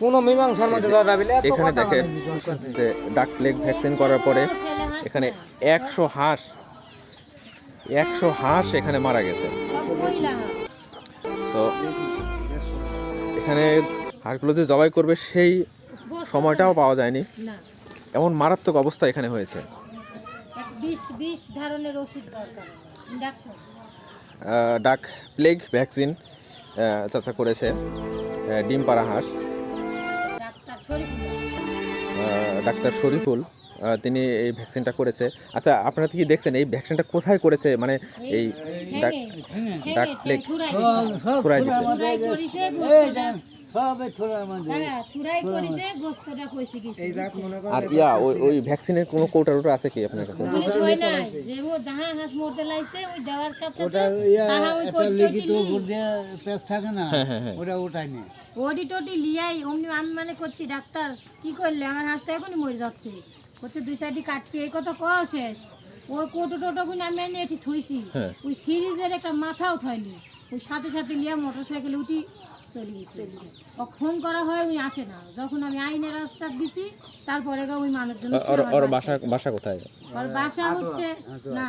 কোনো মীমাংসার মধ্যে এখানে দেখেন। যে ডাক প্লেগ ভ্যাকসিন করার পরে এখানে একশো হাঁস একশো হাঁস এখানে মারা গেছে। তো এখানে হাঁসগুলো যে জবাই করবে সেই সময়টাও পাওয়া যায়নি। এমন মারাত্মক অবস্থা এখানে হয়েছে। ডাক প্লেগ ভ্যাকসিন চাচা করেছে ডিম পাড়া হাঁস। ডাক্তার শরীফুল তিনি এই ভ্যাকসিনটা করেছে। আচ্ছা আপনারা কি দেখছেন? এই ভ্যাকসিনটা কোথায় করেছে? মানে এই ডাক ডাক ফুরাই ছড়াই সব হ্যাঁ থুরাই করিছে গোস্তটা কইছে কিছু আর ইয়া ওই ওই ভ্যাকসিনের কোনো কৌটা টৌটা আছে কি আপনার কাছে? ওখানে থুই নাই। যে ও যাহা হাঁস মরতে লাইছে ওই দেওয়ার সাথে ওটা ইয়া তাহা ওই একটা কইতে লিখিত উপর দিয়ে পেজ থাকে না হ্যাঁ, ওটা ওটাই নেই ওডি টডি লিয়াই অমনি আমি মানে করছি ডাক্তার কি করলে? আমার হাঁসটা এখনই মরে যাচ্ছে। হচ্ছে দুই সাইডে কাটপি এই কথা কওয়া শেষ। ওই কোটো টোটো গুলো আমি এনে এটি থুইছি। হ্যাঁ। ওই সিরিজের একটা মাথাও থয়নি ওই সাথে সাথে লিয়া মোটর সাইকেলে উঠি চলে গেছে। ও ফোন করা হয় ওই আসে না। যখন আমি আইনের রাস্তা দিছি তারপরে ওই মানুষজন ওর ওর বাসা বাসা কোথায়? ওর বাসা হচ্ছে না।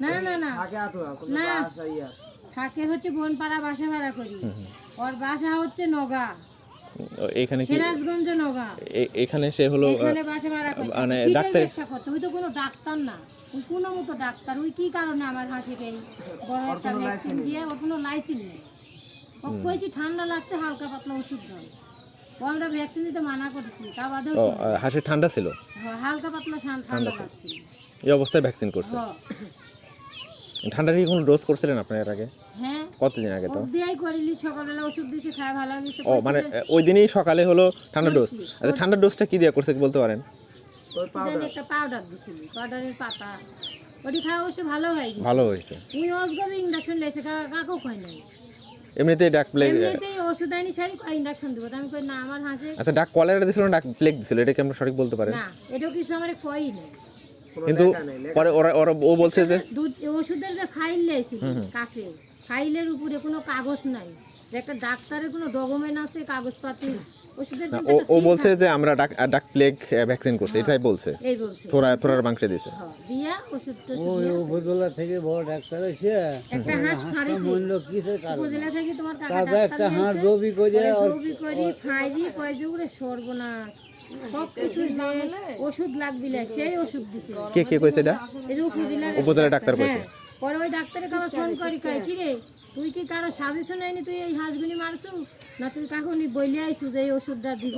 না না না। না। থাকে হচ্ছে বনপাড়া বাসা ভাড়া করি। ওর বাসা হচ্ছে নগা। এখানে কি সিরাজগঞ্জ নগা। এখানে সে হলো এখানে বাসা ভাড়া করছে মানে ডাক্তার- ব্যবসা করতে ওই তো কোনো ডাক্তার না। ওই কোনো মতো ডাক্তার। ওই কি কারণে আমার হাসিকে বড় একটা ভ্যাকসিন দিয়ে ওর কোনো লাইসেন্স নেই। কইছি ঠান্ডা লাগছে হালকা পাতলা ওষুধ দাও। আমরা ভ্যাকসিন দিতে মানা করছি তা শুনি। হাঁসের ঠান্ডা ছিল? হালকা পাতলা ঠান্ডা লাগছিল এই অবস্থায় ভ্যাকসিন করছে। ঠান্ডার কি কোনো ডোজ করছিলেন আপনার এর আগে? হ্যাঁ। কতদিন আগে তো? দিয়াই করিলি সকালবেলা ওষুধ দিয়েছে খায় ভালো গেছে ও মানে ওই দিনই সকালে হলো ঠান্ডা ডোজ আচ্ছা ঠান্ডার ডোজটা কি দিয়ে করছে কি বলতে পারেন? একটা পাউডার দিছিল পাউডারের পাতা। ওটি খাওয়া অবশ্য ভালো হয়ে ভালো হয়েছে। উনি অসগবে ইন্ডাকশন লেছে কাকেও কয় নাই। এমনিতেই ডাক প্লেগ এমনিতেই ওষুধ আইনি সারি ইন্ডাকশন দেবো। তা আমি কই না আমার হাসে আচ্ছা ডাক কলেরা দিছিল না ডাক প্লেগ দিছিল? এটা কি আমরা সঠিক বলতে পারি? না এটাও কিছু আমার কই না কিন্তু পরে ওরা ওরা ও বলছে যে দুধ ওষুধের যে ফাইল লেছি কাছে ফাইলের উপরে কোনো কাগজ নাই। যে একটা ডাক্তারের কোনো ডকুমেন্ট আছে কাগজপাতি ও বলছে যে আমরা ডাক ডাক প্লেগ ভ্যাকসিন করছি এটাই বলছে। থোড়া থোড়ার মাংসে দিছে হ্যাঁ, ওই উপজেলা থেকে বড় ডাক্তার এসে একটা হাঁস ফাড়িছি। মূল্য কিসের কারণ? উপজেলা থেকে তোমার কাকা একটা করে করি ফাইরি কয় সর্বনাশ। ওষুধ লাগবিলে সেই ওষুধ দিছে। কে কে কইছে এটা? উপজেলা ডাক্তার কইছে। হ্যাঁ পরে ওই ডাক্তারের কাছে ফোন করি কয় কি রে তুই কি কারও সাজেশন আইনি তুই এই হাঁসগুলি মারছু? না তুই কাকুনি বইলে আইছু যে এই ওষুধটা দিব।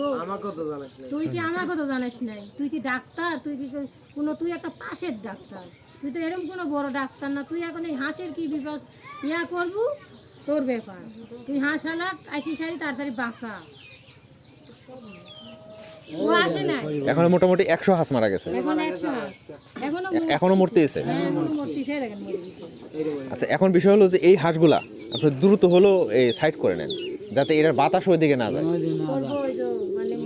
তুই কি আমার কথা জানিস নাই? তুই কি ডাক্তার? তুই কি কোনো তুই একটা পাশের ডাক্তার। তুই তো এরকম কোনো বড় ডাক্তার না। তুই এখন এই হাঁসের কি বিপদ? ইয়া করবু? তোর ব্যাপার। তুই হাঁস আলাক আইসি সারি তাড়াতাড়ি বাঁচা। এখন মোটামুটি একশো হাঁস মারা গেছে। এখন মরতেছে। হ্যাঁ গেছে আচ্ছা এখন বিষয় হলো যে এই হাঁসগুলা আপনি দ্রুত হলো এই সাইড করে নেন যাতে এটার বাতাস ওই দিকে না যায়। মানে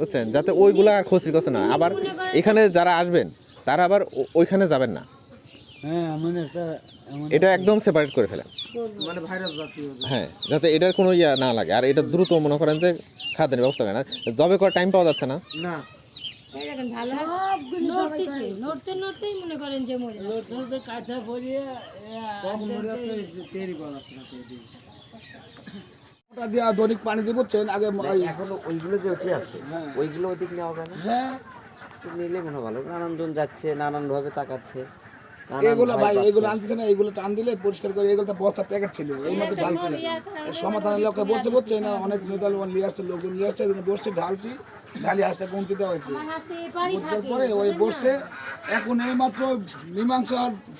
বুঝছেন? যাতে ওইগুলা আর কথা না আবার এখানে যারা আসবেন তারা আবার ওইখানে যাবেন না হ্যাঁ এমন একটা এমন এটা একদম সেপারেট করে ফেলেন। হ্যাঁ যাতে এটার কোনো ইয়া না লাগে। আর এটা দ্রুত মনে করেন যে খাদ্যের ব্যবস্থা করেন জবে করার টাইম পাওয়া যাচ্ছে না। মনে দিয়ে দৈনিক পানি দিয়ে বুঝছেন? আগে ওই- এখনও ওইগুলো যে উঠে আছে ওইগুলো ওদিক নেওয়া হ্যাঁ। নিলে মনে হয় ভালো। নানানজন যাচ্ছে নানান ভাবে তাকাচ্ছে। নানান এগুলো ভাই এগুলো আনতেছে না এগুলো টান দিলে পরিষ্কার করে এগুলো বস্তা প্যাকেট ছিল এই মধ্যে ঢালছে সমাধানের লোকে বসতে বসছে না? অনেক নিয়ে আসছে লোকজন নিয়ে আসছে এখানে বসছে ঢালছি ঢালি আসতে কমতে দেওয়া হয়েছে। পরে ওই বসছে এখন এই মাত্র মীমাংসা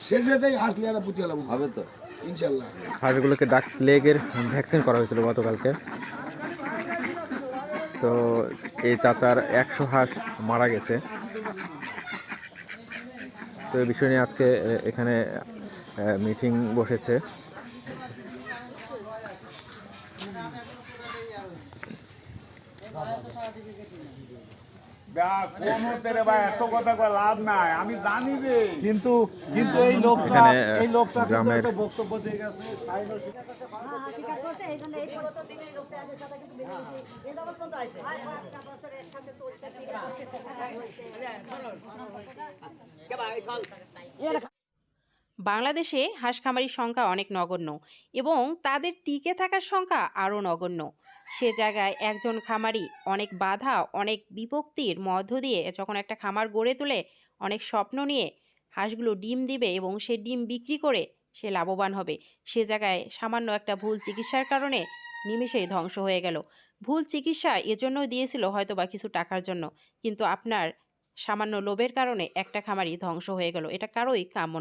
শেষ হয়েছে হাঁস লিয়ারা পুঁতি হলাম হবে তো। ইনশাল্লাহ। হাঁসগুলোকে ডাক প্লেগের ভ্যাকসিন করা হয়েছিল গতকালকে। তো এই চাচার একশো হাঁস মারা গেছে। তো এই বিষয় নিয়ে আজকে এখানে মিটিং বসেছে। কিন্তু কিন্তু এই লোকটা এই লোকটা গ্রামের বক্তব্য দিয়ে গেছে বাংলাদেশে হাঁস খামারির সংখ্যা অনেক নগণ্য এবং তাদের টিকে থাকার সংখ্যা আরও নগণ্য। সে জায়গায় একজন খামারি অনেক বাধা, অনেক বিপত্তির মধ্য দিয়ে যখন একটা খামার গড়ে তোলে, অনেক স্বপ্ন নিয়ে হাঁসগুলো ডিম দিবে এবং সে ডিম বিক্রি করে সে লাভবান হবে। সে জায়গায় সামান্য একটা ভুল চিকিৎসার কারণে নিমেষেই ধ্বংস হয়ে গেল। ভুল চিকিৎসা এজন্য দিয়েছিল হয়তো বা কিছু টাকার জন্য, কিন্তু আপনার সামান্য লোভের কারণে একটা খামারই ধ্বংস হয়ে গেল। এটা কারোই কাম্য